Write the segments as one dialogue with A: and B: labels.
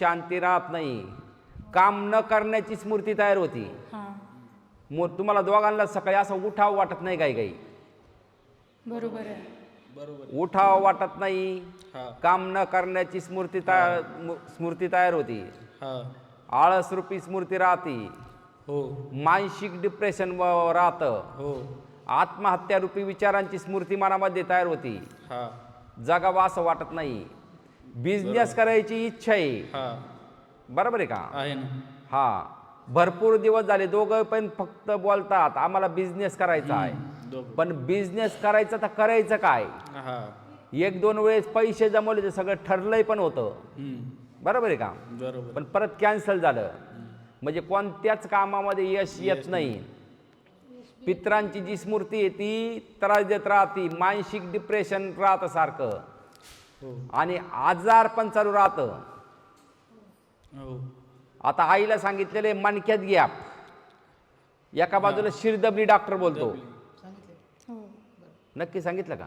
A: शांती राहत नाही. काम न करण्याची स्मृती तयार होती.
B: हां.
A: मग तुम्हाला दोघांना सकाळी असं उठाव वाटत नाही काही काही.
B: बरोबर आहे.
C: बरोबर.
A: उठाव वाटत नाही.
C: हा.
A: काम न करण्याची स्मृती तयार स्मृती तयार होती.
C: हा.
A: आळस रूपी स्मृती राहते.
C: हो.
A: मानसिक डिप्रेशन राहतं.
C: हो.
A: आत्महत्या रूपी विचारांची स्मृती मनामध्ये तयार होती.
C: हा.
A: जगावं असं वाटत नाही. बिझनेस करायची इच्छा आहे.
C: हा.
A: बरोबर आहे का?
C: आहे ना.
A: हा. भरपूर दिवस झाले दोघं पण फक्त बोलतात आम्हाला बिझनेस करायचा आहे.
C: दोघं.
A: पण बिझनेस करायचं तर करायचं काय?
C: हा.
A: एक दोन वेळेस पैसे जमवले तर सगळं ठरलंय पण होतं.
C: हम्म.
A: बरोबर आहे का?
C: बरोबर.
A: पण परत कॅन्सल झालं. म्हणजे कोणत्याच कामामध्ये यश येत नाही. पित्रांची जी स्मृती आहे ती त्रास देत राहते. मानसिक डिप्रेशन राहतं सारखं. आणि आजार पण चालू राहतं.
C: हो.
A: आता आईला सांगितलेले मणक्यात गॅप एका बाजूला शिरदबली डॉक्टर बोलतो.
B: हो.
A: नक्की सांगितलं का?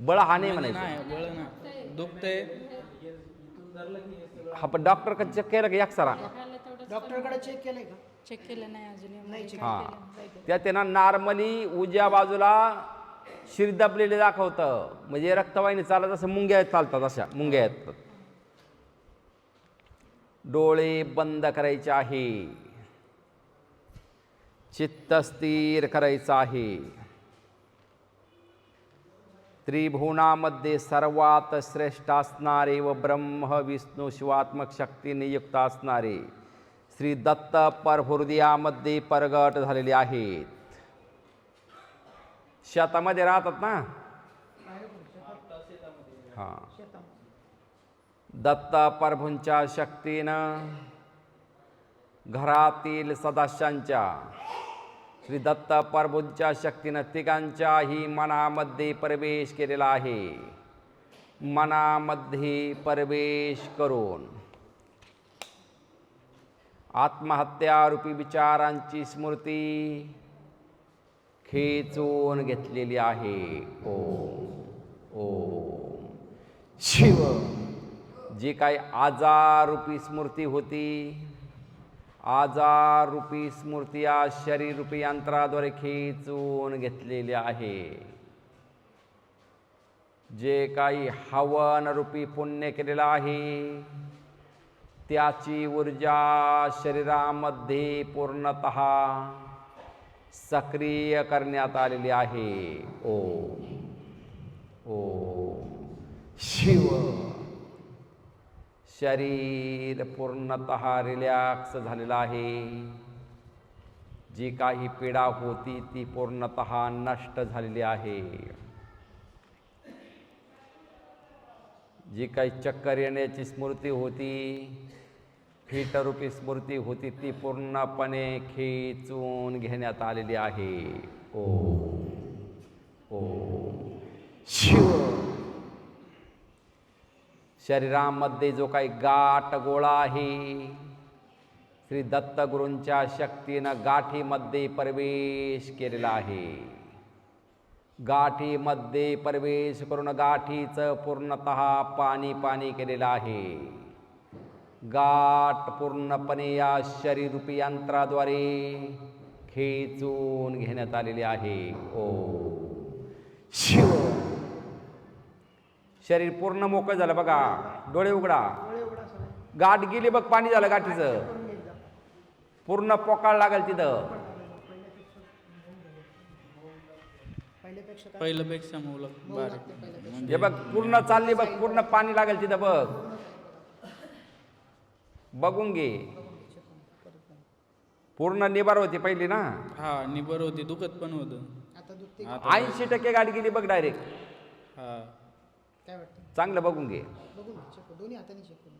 A: बळ हा नाही म्हणायचं.
C: दुखतंय.
A: हा पण डॉक्टर का चेक केलं का? एक सारा.
D: डॉक्टरकडे चेक केलंय का?
B: चेक केलं नाही अजून.
A: हा. त्या त्यांना नॉर्मली उजव्या बाजूला शिरदबलेले दाखवतं. म्हणजे रक्तवाहिनी चालत असं मुंग्या चालतात अशा मुंग्या येतात डोळे बंद करायचे आहे. चित्त स्थिर करायचं आहे. त्रिभुवनामध्ये सर्वात श्रेष्ठ असणारे व ब्रह्म विष्णू शिवात्मक शक्तीने युक्त असणारे श्री दत्त परहृदयामध्ये परगट झालेले आहेत. शेतामध्ये राहतात ना? हा. दत्त प्रभूंच्या शक्तीनं घरातील सदस्यांच्या श्री दत्त प्रभूंच्या शक्तीनं तिघांच्याही मनामध्ये प्रवेश केलेला आहे. मनामध्ये प्रवेश करून आत्महत्यारूपी विचारांची स्मृती खेचून घेतलेली आहे. ओम ओम. शिव जी काही आजाररूपी स्मृती होती आजाररूपी स्मृती या शरीररूपी यंत्राद्वारे खेचून घेतलेली आहे. जे काही हवनरूपी पुण्य केलेलं आहे त्याची ऊर्जा शरीरामध्ये पूर्णत सक्रिय करण्यात आलेली आहे. ओ ओ शिव. शरीर पूर्णत रिलॅक्स झालेलं आहे. जी काही पीडा होती ती पूर्णत नष्ट झालेली आहे. जी काही चक्कर येण्याची स्मृती होती फिटरूपी स्मृती होती ती पूर्णपणे खेचून घेण्यात आलेली आहे. ओ. ओ. शिव. शरीरामध्ये जो काही गाठ गोळा आहे श्री दत्तगुरूंच्या शक्तीनं गाठीमध्ये प्रवेश केलेला आहे. गाठीमध्ये प्रवेश करून गाठीचं पूर्णत पाणी पाणी केलेलं आहे. गाठ पूर्णपणे या शरीरूपी यंत्राद्वारे खेचून घेण्यात आलेली आहे. ओ. शिव. शरीर पूर्ण मोकळं झालं बघा. डोळे उघडा. गाठ गेली बघ पाणी झालं गाठीचं. पूर्ण पोकाळ लागेल तिथं.
D: पहिल्यापेक्षा
C: बारीक.
A: हे बघ पूर्ण चालली बघ पूर्ण पाणी लागेल तिथं बघ. बघून घे. पूर्ण निबार होती पहिली ना?
C: हा निबर होती दुखत पण होतं.
D: आता दुखते
A: ऐंशी टक्के गाडी गेली बघ डायरेक्ट
C: हा.
D: काय वाटतं?
A: चांगलं बघून घे.
D: बघून चेक दोन्ही हाताने चेक करून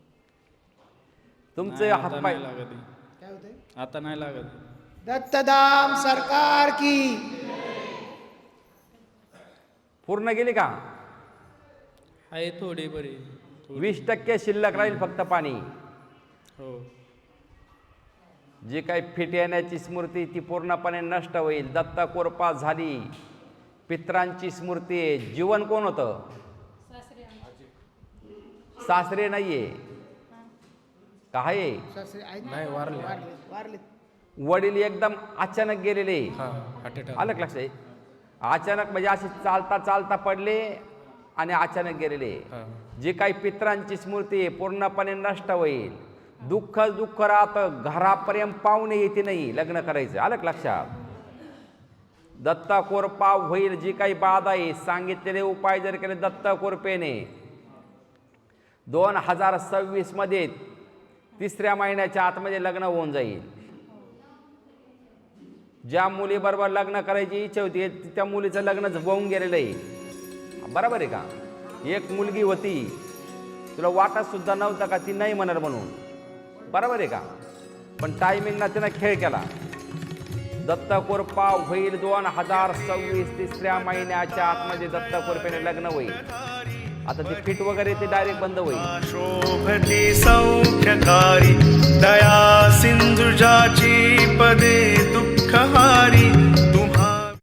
A: तुमचे
C: नाही, आता
A: हातपाय
C: नाही लागत आहे.
D: काय होतंय?
C: आता नाही लागत.
D: दत्तधाम सरकार की.
A: पूर्ण गेली का?
C: आहे थोडी बरी. थोडी.
A: वीस टक्के शिल्लक राहील फक्त पाणी.
C: हो.
A: जी काही फिट येण्याची स्मृती ती पूर्णपणे नष्ट होईल. दत्त कोरपा झाली. पित्रांची स्मृती आहे. जीवन कोण होतं? सासरे नाहीये. काय वडील एकदम अचानक गेलेले.
C: हा
A: का लक्षात? अचानक म्हणजे असे चालता चालता पडले आणि अचानक गेलेले. जे काही पित्रांची स्मृती आहे पूर्णपणे नष्ट होईल. दुःख दुःख राहतं घरापर्यंत पाहुणे येते नाही लग्न करायचं. आलं लक्षात? दत्ता पाव होईल जी काही बाधा आहे सांगितलेले उपाय जर केले दत्ता कोरपेने दोन हजार सव्वीसमध्ये तिसऱ्या महिन्याच्या आतमध्ये लग्न होऊन जाईल. ज्या मुलीबरोबर लग्न करायची इच्छा होती त्या मुलीचं लग्न होऊन गेलेलं आहे. बरोबर आहे का? एक मुलगी होती. तुला वाटत सुद्धा नव्हता का ती नाही म्हणणार म्हणून? बरोबर आहे का? पण टायमिंगला त्यानं खेळ केला. दत्त कोरपा होईल दोन हजार सव्वीस तिसऱ्या महिन्याच्या आतमध्ये दत्त कोरपेने लग्न होईल. आता ते फिट वगैरे ते डायरेक्ट बंद होईल.
E: शोभती सौख्यकारी दया सिंधुजाची पदे